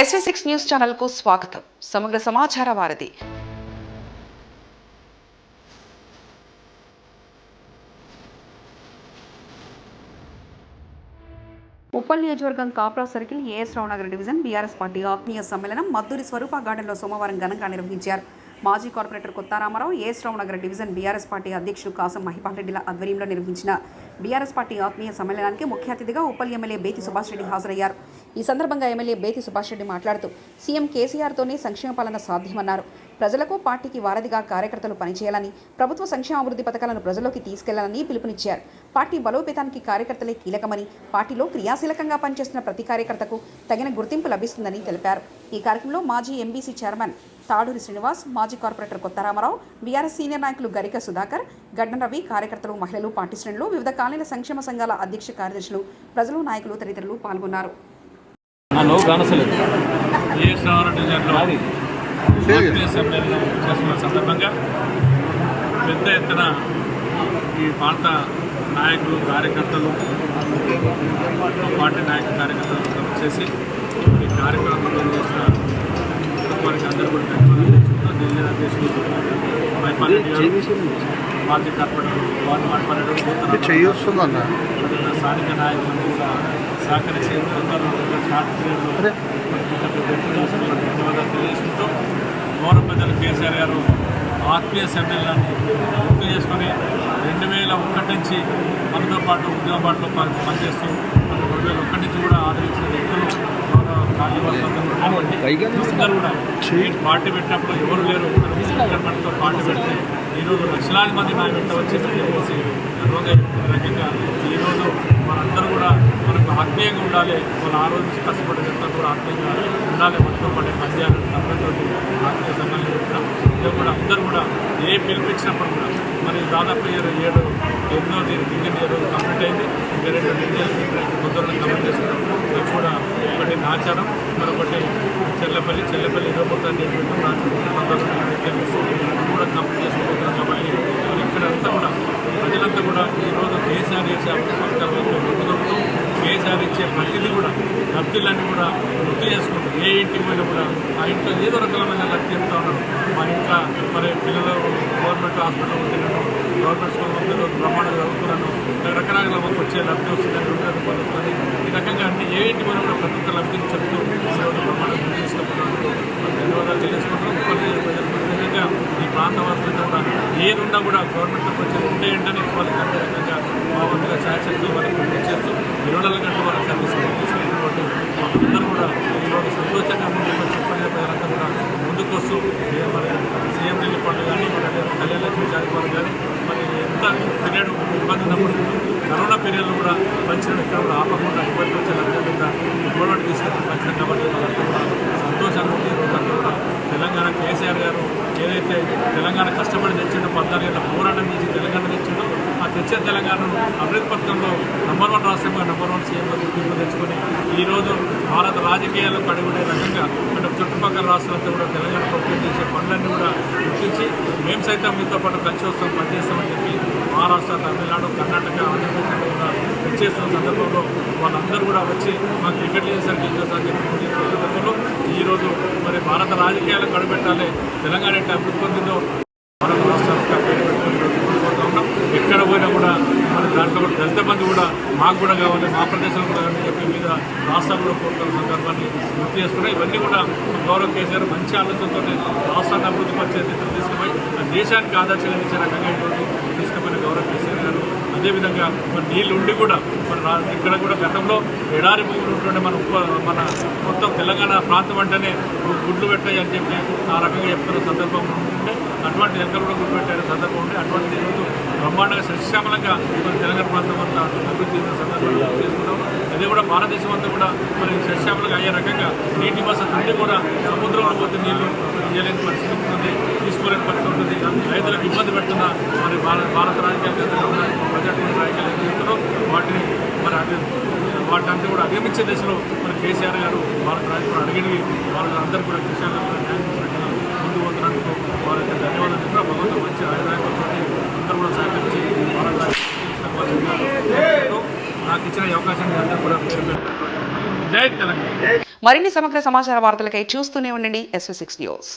SV six news ఛానల్కు స్వాగతం. సమగ్ర సమాచార వారధి. ఉప్పల్ నియోజకవర్గం Kapra circle AS Rao Nagar division BRS party ఆత్మీయ సమ్మేళనం మద్దూరి స్వరూప గార్డెన్లో సోమవారం ఘనంగా నిర్వహించారు. మాజీ corporator Kotha Rama Rao AS Rao Nagar division BRS party అధ్యక్షుడు కాసం మహిపాల్ రెడ్డిల ఆధ్వర్యంలో నిర్వహించిన బీఆర్ఎస్ పార్టీ ఆత్మీయ సమ్మేళనానికి ముఖ్య అతిథిగా ఉప్పల్ ఎమ్మెల్యే బేతి సుభాష్ రెడ్డి హాజరయ్యారు. ఈ సందర్భంగా ఎమ్మెల్యే బేతి సుభాష్ రెడ్డి మాట్లాడుతూ సీఎం కేసీఆర్తోనే సంక్షేమ పాలన సాధ్యమన్నారు. ప్రజలకు పార్టీకి వారధిగా కార్యకర్తలు పనిచేయాలని ప్రభుత్వ సంక్షేమాభివృద్ధి పథకాలను ప్రజల్లోకి తీసుకెళ్ళాలని పిలుపునిచ్చారు. పార్టీ బలోపేతానికి కార్యకర్తలే కీలకమని పార్టీలో క్రియాశీలకంగా పనిచేస్తున్న ప్రతి కార్యకర్తకు తగిన గుర్తింపు లభిస్తుందని తెలిపారు. ఈ కార్యక్రమంలో మాజీ ఎంబీసీ చైర్మన్ తాడూరి శ్రీనివాస్ మాజీ కార్పొరేటర్ కొత్తరామారావు బీఆర్ఎస్ సీనియర్ నాయకులు గరిక సుధాకర్ గడ్డం రవి కార్యకర్తలు మహిళలు పార్టీ శ్రేణులు వివిధ కాలనీల సంక్షేమ సంఘాల అధ్యక్ష కార్యదర్శులు ప్రజలు నాయకులు తదితరులు పాల్గొన్నారు. నా నవ్వు కానసలేదు ఏ శ్రావణ డివిజన్లో ఆత్మీయ సమ్మేళనం చేస్తున్న సందర్భంగా పెద్ద ఎత్తున ఈ ప్రాంత నాయకులు కార్యకర్తలు పార్టీ నాయక కార్యకర్తలు వచ్చేసి ఈ కార్యక్రమంలో చేసిన వారికి అందరూ కూడా ధన్యవాదాలు ఢిల్లీ అధ్యక్షులు మైపాల్ రెడ్డి కార్పొరేటర్ వార్డు మాట్లాడారు చెయ్యి వస్తుందన్న? అదేవిధంగా స్థానిక నాయకులను కూడా సహకరించి షార్ట్ పీరియడ్లో ధన్యవాదాలు తెలియజేసుకుంటూ గౌరవ పెద్దలు కేసీఆర్ గారు ఆత్మీయ సమ్మేళనాన్ని గుర్తు చేసుకొని రెండు వేల ఒకటి నుంచి మనతో పాటు ఉద్యమ పాటలో పని- పనిచేస్తూ మన రెండు వేల ఒకటి నుంచి కూడా ఆదరించిన వ్యక్తులు అందరూ కూడా పార్టీ పెట్టినప్పుడు ఎవరు లేరు మనతో పార్టీ పెడితే ఈరోజు లక్షలాది మంది నా వెంట వచ్చేసి చెప్పేసి రోజు రకంగా ఈరోజు మనందరూ కూడా ఉండాలి. వాళ్ళ ఆ రోజు నుంచి కష్టపడేదంతా కూడా ఆత్మీయంగా ఉండాలి. మనతో పడే పనిచేయాలని తప్పతో ఆత్మీయ సంఘాలు పెట్టినాం ఇది కూడా అందరూ కూడా ఏ పిలిపించినప్పుడు కూడా మరి దాదాపు ఇయర్ ఏడు ఎనిమిదో తేదీ దిగ్గని ఇయర్ కంప్లీట్ అయింది. ఇంకా రెండు రెండు కొద్దిగా కంప్లీట్ చేస్తున్నాం. అది కూడా ఒకటి నాచారం మరొకటి చెల్లపల్లి చెల్లపల్లి ఇరవై మొత్తం కూడా కంప్లీట్ చేసుకోబోతున్నాం కాబట్టి మరి ఇక్కడంతా కూడా ప్రజలంతా కూడా ఈరోజు కేసీఆర్ చేసే అభివృద్ధి పథకాలను ముందుకు కేసీఆర్ ఇచ్చే ప్రతిదీ కూడా లబ్ధులన్నీ కూడా గుర్తు చేసుకుంటూ ఏ ఇంటికి పోయినా కూడా ఆ ఇంట్లో ఏదో రకమైన లబ్ధి చెప్తా ఉన్నారు మా ఇంట్లో మరి పిల్లలు గవర్నమెంట్ హాస్పిటల్ ఉంటున్నాను గవర్నమెంట్ స్కూల్ ఉంటున్నారు బ్రహ్మాండంగా చదువుతున్నాను రకరకాల మాకు వచ్చే లబ్ధి వస్తుందని రెండు రూపాయలు వస్తుంది ఈ రకంగా అంటే ఏ ఇంటి పోయినా కూడా ప్రతి ఒక్క లబ్ధిని చెప్తూ ఈరోజు బ్రహ్మాండంగా తీసుకుంటున్నాను ధన్యవాదాలు తెలియజేసుకుంటున్నాం. ఉపాధి విధంగా ఈ ప్రాంత వాసులతో కూడా ఏదున్నా కూడా గవర్నమెంట్ వచ్చి ఉంటే ఏంటని వాళ్ళకి అదే రకంగా మా వంతుగా శాసనసభ వాళ్ళకి చేస్తూ ఇరవై నాలుగు గంటలు వాళ్ళకి సర్వీస్ తీసుకున్నటువంటి అందరూ కూడా ఈరోజు సంతోషంగా ముందుకు వచ్చి ఉపాధ్యాయ ప్రజలంతా కూడా ముందుకు వస్తూ ఏ మరి సీఎం ఢిల్లీ పండుగ కానీ మరి అదే కళ్యాణ లక్ష్మి కార్యక్రమాలు కానీ మరి ఎంత పీరియడ్ ఇబ్బంది ఉన్నప్పుడు కరోనా పీరియడ్లో కూడా పంచడం ఇక్కడ కూడా ఆపకుండా ఇబ్బంది వచ్చే లక్షల మీద గవర్నమెంట్ తీసుకొచ్చి పంచడం కాబట్టి వాళ్ళంతా కూడా సంతోషంగా ఉంది ఈరోజు అందరూ కూడా తెలంగాణ కేసీఆర్ గారు ఏదైతే తెలంగాణ కష్టపడి తెచ్చిండో పద్నాలుగేళ్ళ పోరాటం చేసి తెలంగాణ తెచ్చిండో ఆ తెచ్చే తెలంగాణను నెంబర్ వన్ రాష్ట్రంగా నెంబర్ వన్ సీఎంగా గుర్తింపు తెచ్చుకొని ఈరోజు భారత రాజకీయాల్లో అడుగునే రకంగా అంటే చుట్టుపక్కల రాష్ట్రాలతో కూడా తెలంగాణ ప్రభుత్వం చేసే పనులన్నీ కూడా గుర్తించి మేము సైతం మీతో పాటు కలిసి వస్తాం పనిచేస్తామని చెప్పి మహారాష్ట్ర తమిళనాడు కర్ణాటక ఆంధ్రప్రదేశ్ కూడా వచ్చేస్తున్న సందర్భంలో వాళ్ళందరూ కూడా వచ్చి మా క్రికెట్ చేసేసరికి చేసేసరికి చెప్పి సందర్భంలో ఈరోజు మరి భారత రాజకీయాలు కడుపెట్టాలి తెలంగాణ ఎట్లా అభివృద్ధి పొందిందో భారత రాష్ట్రాలకు పేరు పెట్టుకుని కోరుకుంటా ఉన్నాం ఎక్కడ పోయినా కూడా మరి దాంట్లో కూడా కూడా మాకు కూడా కావాలి మా ప్రదేశంలో కూడా కావాలని చెప్పి మీద రాష్ట్రంలో కోరుకున్న సందర్భాన్ని గుర్తు చేసుకున్నాయి ఇవన్నీ కూడా గౌరవ కేసీఆర్ మంచి ఆలోచనతో రాష్ట్రాన్ని అభివృద్ధి పరిచే తీసుకుపోయి దేశానికి ఆదర్శంగా ఇచ్చే రకంగా ఈరోజు తీసుకుపోయిన గౌరవ కేసీఆర్ గారు. అదేవిధంగా మరి నీళ్ళు ఉండి కూడా మన ఇక్కడ కూడా గతంలో ఎడారి భూములు ఉంటుండే మన మన మొత్తం తెలంగాణ ప్రాంతం అంటేనే గుడ్లు పెట్టాయి అని చెప్పి ఆ రకంగా చెప్తున్న సందర్భం ఉంటుంటే అటువంటి ఎక్కడ కూడా గుర్తుపెట్టారు. సందర్భం ఉంటే అటువంటి బ్రహ్మాండంగా సస్యశ్యామలంగా మన తెలంగాణ ప్రాంతం అంతా అభివృద్ధి చెందిన సందర్భంగా చేసుకున్నాం అదే కూడా భారతదేశం అంతా కూడా మరి సస్యశ్యామలంగా అయ్యే రకంగా నీటి వసతి నుండి కూడా సముద్రంలో పోతే నీళ్ళు ఇయ్యలేని పరిస్థితి ఉంటుంది తీసుకోలేని పరిస్థితి ఉంటుంది. రైతులకు ఇబ్బంది పెడుతున్న మరి భారత భారత రాజకీయాలు ఉన్న రాజకీయాలు ఏం చేస్తున్నారో వాటిని మరి అటు వాటిని కూడా అధిగమించే దశలో మరి కేసీఆర్ గారు భారత రాజకీయాలు అడిగి వాళ్ళందరూ కూడా కృషి న్యాయం వారికి ధన్యవాదాలు చెప్తున్నా భగవంతుడు మంచి ఆయుధాయకులతో అందరూ కూడా సహకరించి నాకు ఇచ్చిన ఈ అవకాశాన్ని అందరూ కూడా పేరు మరిన్ని సమగ్ర సమాచార వార్తలకై చూస్తూనే ఉండండి ఎస్వి సిక్స్ న్యూస్